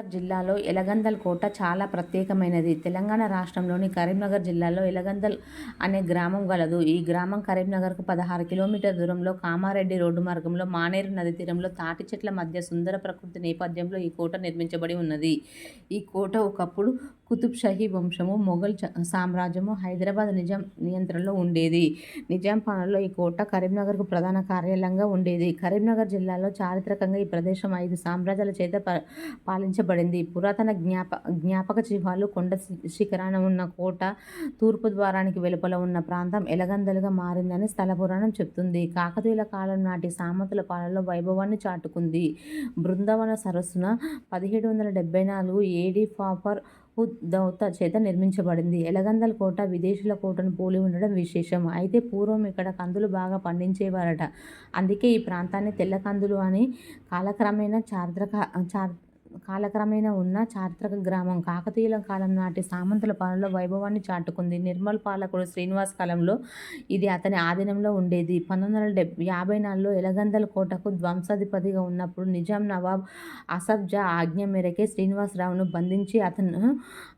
కరీంనగర్ జిల్లాలో ఎలగందల్ కోట చాలా ప్రత్యేకమైనది. తెలంగాణ రాష్ట్రంలోని కరీంనగర్ జిల్లాలో ఎలగందల్ అనే గ్రామం గలదు. ఈ గ్రామం కరీంనగర్కు పదహారు కిలోమీటర్ల దూరంలో కామారెడ్డి రోడ్డు మార్గంలో మానేరు నది తీరంలో తాటి చెట్ల మధ్య సుందర ప్రకృతి నేపథ్యంలో ఈ కోట నిర్మించబడి ఉన్నది. ఈ కోట ఒకప్పుడు కుతుబ్ షాహీ వంశము, మొఘల్ సామ్రాజ్యము, హైదరాబాద్ నిజాం నియంత్రణలో ఉండేది. నిజాం పాలనలో ఈ కోట కరీంనగర్కు ప్రధాన కార్యాలయంగా ఉండేది. కరీంనగర్ జిల్లాలో చారిత్రకంగా ఈ ప్రదేశం ఐదు సామ్రాజ్యాల చేత పాలించబడింది. పురాతన జ్ఞాప జ్ఞాపక చిహ్నాలు కొండ శిఖరాన ఉన్న కోట తూర్పు ద్వారానికి వెలుపల ఉన్న ప్రాంతం ఎలగందలుగా మారిందని స్థల పురాణం చెప్తుంది కాకతీయుల కాలం నాటి సామంతుల పాలనలో వైభవాన్ని చాటుకుంది. బృందావన సరస్సున పదిహేడు వందల డెబ్బై నాలుగు ఏడీ ఫాఫర్ దౌతా చేత నిర్మించబడింది. ఎలగందల కోట విదేశీయుల కోటను పోలి ఉండడం విశేషం. అయితే పూర్వం ఇక్కడ కందులు బాగా పండించేవారట. అందుకే ఈ ప్రాంతాన్ని తెల్ల కందులు అని కాలక్రమేణా చారిత్రక కాలక్రమేణా ఉన్న చారిత్రక గ్రామం. కాకతీయుల కాలం నాటి సామంతుల పాలనలో వైభవాన్ని చాటుకుంది. నిర్మల్ పాలకుడు శ్రీనివాస్ కాలంలో ఇది అతని ఆధీనంలో ఉండేది. పంతొమ్మిది వందల యాభై నాలుగులో ఎలగందల కోటకు ధ్వంసాధిపతిగా ఉన్నప్పుడు నిజాం నవాబ్ అసఫ్ జా ఆజ్ఞ మేరకే శ్రీనివాసరావును బంధించి అతను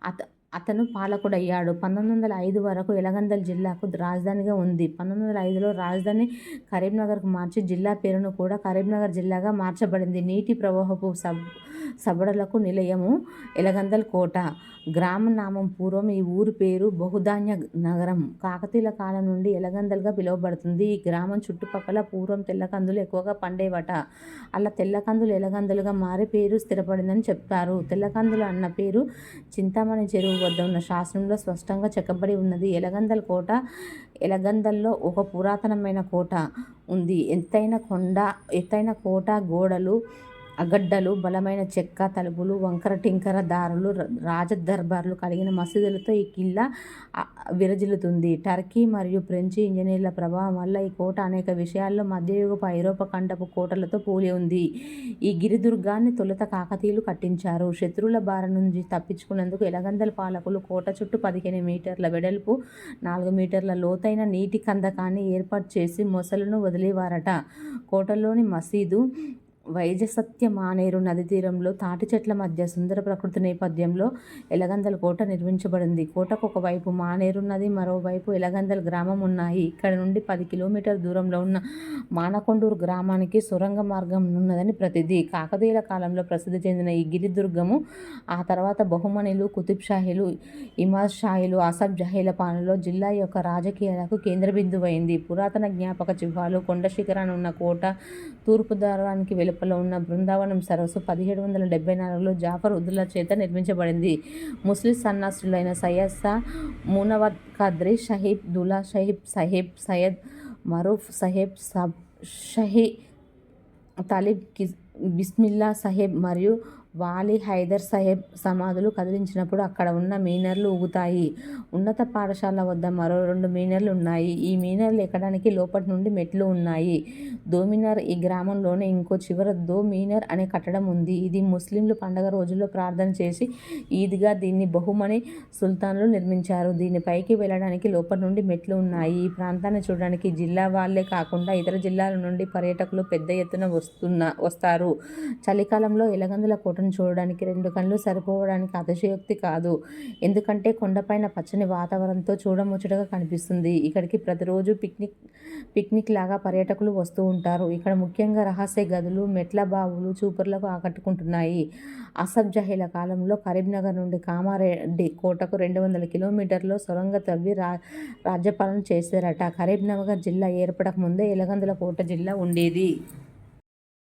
అత అతను పాలకుడయ్యాడు. పంతొమ్మిది వందల ఐదు వరకు ఎలగందల్ జిల్లాకు రాజధానిగా ఉంది. పంతొమ్మిది వందల ఐదులో రాజధాని కరీంనగర్కు మార్చి జిల్లా పేరును కూడా కరీంనగర్ జిల్లాగా మార్చబడింది. నీటి ప్రవాహపు సబ్ సబడలకు నిలయము ఎలగందల్ కోట. గ్రామనామం పూర్వం ఈ ఊరి పేరు బహుధాన్య నగరం. కాకతీయుల కాలం నుండి ఎలగందల్గా పిలువబడుతుంది. ఈ గ్రామం చుట్టుపక్కల పూర్వం తెల్లకందులు ఎక్కువగా పండేవట. అలా తెల్లకందులు ఎలగందలుగా మారి పేరు స్థిరపడిందని చెప్తారు. తెల్లకందులు అన్న పేరు చింతామణి చెరువు వద్ద ఉన్న శాసనంలో స్పష్టంగా చెక్కబడి ఉన్నది. ఎలగందల కోట ఎలగందల్లో ఒక పురాతనమైన కోట ఉంది. ఎత్తైన కొండ ఎత్తైన కోట గోడలు అగడ్డలు, బలమైన చెక్క తలుపులు, వంకర టింకర దారులు, రాజదర్బార్లు కలిగిన మసీదులతో ఈ కిల్లా విరజిల్లుతుంది. టర్కీ మరియు ఫ్రెంచి ఇంజనీర్ల ప్రభావం వల్ల ఈ కోట అనేక విషయాల్లో మధ్యయుగపు ఐరోపా ఖండపు కోటలతో పోలి ఉంది. ఈ గిరిదుర్గాన్ని తొలుత కాకతీయులు కట్టించారు. శత్రువుల బారి నుంచి తప్పించుకునేందుకు ఎలగందల పాలకులు కోట చుట్టూ పదిహేను మీటర్ల వెడల్పు, నాలుగు మీటర్ల లోతైన నీటి కందకాన్ని ఏర్పాటు చేసి మొసళ్ళను వదిలేవారట. కోటలోని మసీదు వైజసత్య మానేరు నదీతీరంలో తాటి చెట్ల మధ్య సుందర ప్రకృతి నేపథ్యంలో ఎలగందల్ కోట నిర్మించబడింది. కోటకు ఒకవైపు మానేరు నది, మరోవైపు ఎలగందల్ గ్రామం ఉన్నాయి. ఇక్కడ నుండి పది కిలోమీటర్ దూరంలో ఉన్న మానకొండూరు గ్రామానికి సొరంగ మార్గం ఉన్నదని ప్రతిదీ కాకతీయుల కాలంలో ప్రసిద్ధి చెందిన ఈ గిరిదుర్గము ఆ తర్వాత బహమనీలు, కుతుబ్ షాహీలు, ఇమాద్ షాహీలు, అసఫ్ జహీల పాలనలో జిల్లా యొక్క రాజకీయాలకు కేంద్ర బిందువైంది పురాతన జ్ఞాపక చిహ్వాలు కొండ శిఖరాన ఉన్న కోట తూర్పు ద్వారానికి వెలుపల ఉన్న బృందావనం సరస్సు పదిహేడు వందల డెబ్బై నాలుగులో జాఫర్ ఉద్దుల్లా చేత నిర్మించబడింది. ముస్లిం సన్నాసులైన సయ్యద్ మునవత్ మునవ్వర్ ఖాద్రీ సాహిబ్, దులా షహీబ్ సాహెబ్ సయ్యద్ మరూఫ్ సబ్ షహీ తాలిబ్, బిస్మిల్లా సహేబ్ మరియు వాలీ హైదర్ సాహెబ్ సమాధులు కదిలించినప్పుడు అక్కడ ఉన్న మీనర్లు ఊగుతాయి. ఉన్నత పాఠశాల వద్ద మరో రెండు మీనర్లు ఉన్నాయి. ఈ మీనర్లు ఎక్కడానికి లోపటి నుండి మెట్లు ఉన్నాయి. దోమినార్ ఈ గ్రామంలోనే ఇంకో చివర దోమినార్ అనే కట్టడం ఉంది. ఇది ముస్లింలు పండగ రోజుల్లో ప్రార్థన చేసి ఈద్గా. దీన్ని బహుమణి సుల్తాన్లు నిర్మించారు. దీని పైకి వెళ్ళడానికి లోపటి నుండి మెట్లు ఉన్నాయి. ఈ ప్రాంతాన్ని చూడడానికి జిల్లా వాళ్ళే కాకుండా ఇతర జిల్లాల నుండి పర్యాటకులు పెద్ద ఎత్తున వస్తున్న వస్తారు. చలికాలంలో ఎలగందుల కోటను చూడడానికి రెండు కళ్ళు సరిపోవడానికి అతిశయోక్తి కాదు. ఎందుకంటే కొండపైన పచ్చని వాతావరణంతో చూడముచ్చటగా కనిపిస్తుంది. ఇక్కడికి ప్రతిరోజు పిక్నిక్ పిక్నిక్ లాగా పర్యాటకులు వస్తూ ఉంటారు. ఇక్కడ ముఖ్యంగా రహస్య గదులు, మెట్ల బావులు చూపర్లకు ఆకట్టుకుంటున్నాయి. అసబ్ జహీల కాలంలో కరీంనగర్ నుండి కామారెడ్డి కోటకు రెండు వందల కిలోమీటర్లో సొరంగం తవ్వి రా రాజ్యపాలన చేశారట. కరీంనగర్ జిల్లా ఏర్పడక ముందే ఎలగందుల కోట జిల్లా ఉండేది.